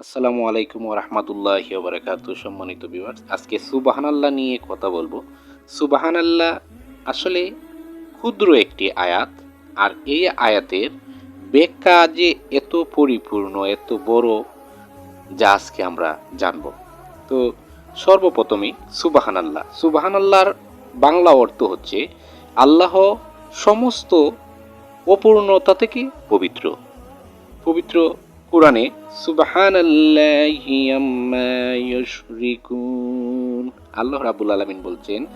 আসসালামু আলাইকুম রহমতুল্লাহ বারাকাতু সম্মানিত বিভার আজকে সুবাহান আল্লাহ নিয়ে কথা বলব। সুবাহান আল্লাহ আসলে ক্ষুদ্র একটি আয়াত, আর এই আয়াতের ব্যাখ্যা যে এত পরিপূর্ণ, এত বড়, যা আজকে আমরা জানব। তো সর্বপ্রথমেই সুবাহান আল্লাহ সুবাহান আল্লাহর বাংলা অর্থ হচ্ছে, আল্লাহ সমস্ত অপূর্ণতা থেকে পবিত্র। পবিত্র কোরআনে সুবাহান আল্লাহ রাবুল আলমিন বলছেন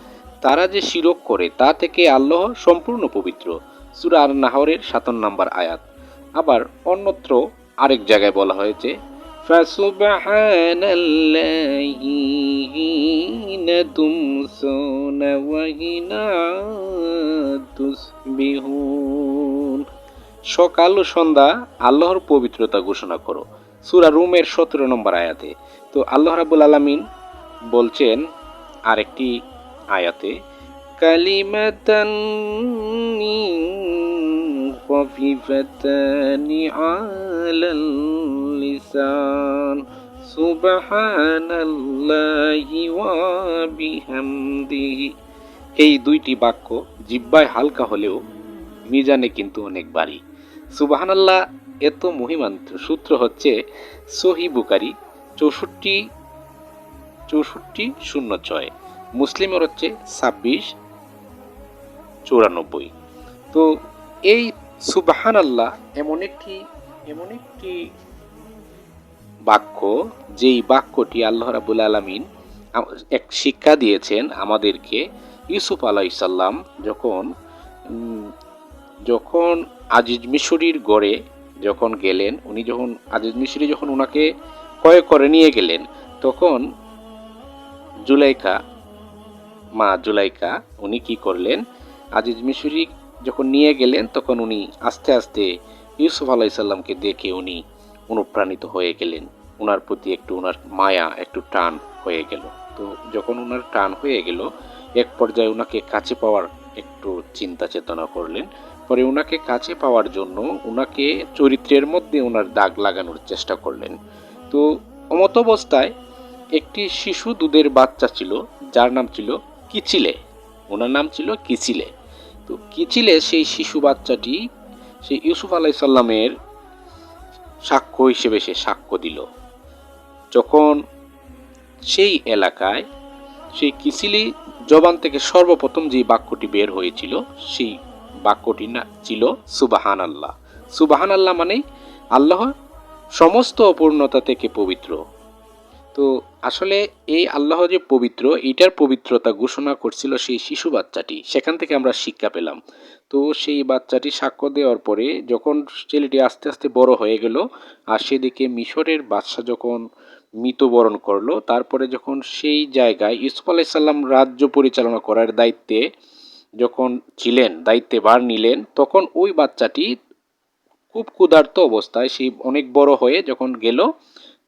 তারা যে শিরক করে তা থেকে আল্লাহ সম্পূর্ণ পবিত্র সুরা আর নাহরের সাতান্ন নম্বর আয়াত আবার অন্যত্র আরেক জায়গায় বলা হয়েছে فسبحان الله حين تمسون وحين تصبحون সকাল ও সন্ধ্যা আল্লাহর পবিত্রতা ঘোষণা করো সুরা রুমের সতেরো নম্বর আয়াতে তো আল্লাহ রাবুল আলমিন বলছেন আরেকটি আয়াতে কালিমাতান خفيفتان على اللسان سبحان الله وبحمده এই দুইটি বাক্য জিব্বায় হালকা হলেও মিজানে কিন্তু অনেক বাড়ি সুবাহান আল্লাহ এত মহিমান্ত সূত্র হচ্ছে সহি বুকারি চৌষট্টি চৌষট্টি শূন্য ছয়। মুসলিমের হচ্ছে ছাব্বিশ, চৌরানব্বই। তো এই সুবাহান আল্লাহ এমন একটি এমন একটি বাক্য, যেই বাক্যটি আল্লাহ রাবুল আলমিন এক শিক্ষা দিয়েছেন আমাদেরকে। ইউসুফ আলাইসাল্লাম যখন যখন আজিজ মিশরির গড়ে যখন গেলেন, উনি যখন, আজিজ মিশরি যখন ওনাকে কয় করে নিয়ে গেলেন, তখন জুলাইকা, মা জুলাইকা, উনি কি করলেন? আজিজ মিশরি যখন নিয়ে গেলেন, তখন উনি আস্তে আস্তে ইউসুফ আলাইসাল্লামকে দেখে উনি অনুপ্রাণিত হয়ে গেলেন। ওনার প্রতি একটু ওনার মায়া, একটু টান হয়ে গেল। তো যখন ওনার টান হয়ে গেল, এক পর্যায়ে ওনাকে কাছে পাওয়ার একটু চিন্তা চেতনা করলেন। পরে ওনাকে কাছে পাওয়ার জন্য ওনাকে চরিত্রের মধ্যে ওনার দাগ লাগানোর চেষ্টা করলেন। তো অমত অবস্থায় একটি শিশু দুধের বাচ্চা ছিল, যার নাম ছিল কিচিলে। ওনার নাম ছিল কিচিলে। তো কিচিলে সেই শিশু বাচ্চাটি সেই ইউসুফ আলাইসাল্লামের সাক্ষ্য হিসেবে সে সাক্ষ্য দিল। যখন সেই এলাকায় সেই কিচিলি জবান থেকে সর্বপ্রথম যে বাক্যটি বের হয়েছিল, সেই বাক্যটি না ছিল সুবাহান আল্লাহ সুবাহান আল্লাহ মানে আল্লাহ সমস্ত অপূর্ণতা থেকে পবিত্র। তো আসলে এই আল্লাহ যে পবিত্র এইটার পবিত্রতা ঘোষণা করছিল সেই শিশু বাচ্চাটি। সেখান থেকে আমরা শিক্ষা পেলাম। তো সেই বাচ্চাটি সাক্ষ্য দেওয়ার পরে যখন ছেলেটি আস্তে আস্তে বড় হয়ে গেল, আর সেদিকে মিশরের বাদশাহ যখন মৃতবরণ করল, তারপরে যখন সেই জায়গায় ইউসুফ আলাইসাল্লাম রাজ্য পরিচালনা করার দায়িত্বে যখন ছিলেন দায়িত্বে ভার নিলেন, তখন ওই বাচ্চাটি খুব ক্ষুধার্ত অবস্থায় সেই অনেক বড় হয়ে যখন গেল,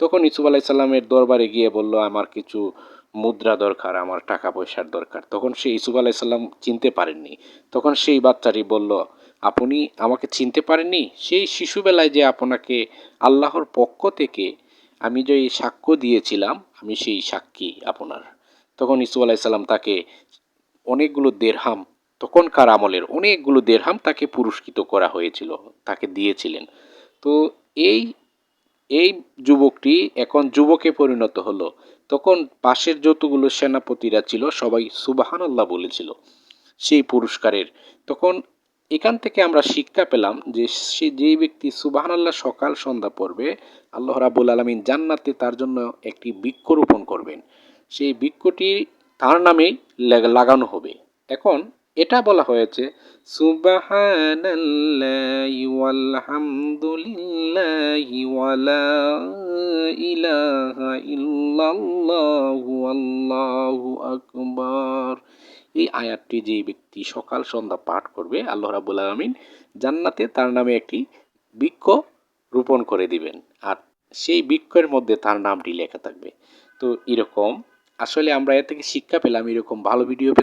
তখন ইসুফ আলাইসাল্লামের দরবারে গিয়ে বলল, আমার কিছু মুদ্রা দরকার, আমার টাকা পয়সার দরকার। তখন সে ইসুফ আলাইসাল্লাম চিনতে পারেননি। তখন সেই বাচ্চাটি বলল, আপনি আমাকে চিনতে পারেননি? সেই শিশুবেলায় যে আপনাকে আল্লাহর পক্ষ থেকে আমি যে সাক্ষ্য দিয়েছিলাম, আমি সেই সাক্ষী আপনার। তখন ইসুফ আলাইসাল্লাম তাকে অনেকগুলো দেড়হাম তখনকার আমলের অনেকগুলো দেড়হাম তাকে পুরস্কৃত করা হয়েছিল, তাকে দিয়েছিলেন। তো এই এই যুবকটি এখন যুবকে পরিণত হলো। তখন পাশের যতগুলো সেনাপতিরা ছিল, সবাই সুবাহান আল্লাহ বলেছিল সেই পুরস্কারের। তখন এখান থেকে আমরা শিক্ষা পেলাম যে সে যেই ব্যক্তি সুবাহান আল্লাহ সকাল সন্ধ্যা পড়বে, আল্লাহ রাবুল আলমিন জান্নাতে তার জন্য একটি বৃক্ষ রোপণ করবেন। সেই বৃক্ষটি তার নামেই লাগানো হবে। এখন এটা বলা হয়েছে, সুবহানাল্লাহি ইল্লাল্লাহু এই আয়াতটি যে ব্যক্তি সকাল সন্ধ্যা পাঠ করবে, আল্লাহ রাবুল আলমিন জান্নাতে তার নামে একটি বৃক্ষ রোপণ করে দিবেন। আর সেই বৃক্ষের মধ্যে তার নামটি লেখা থাকবে। তো এরকম, আসলে আমরা এর থেকে শিক্ষা পেলাম এরকম ভালো ভিডিও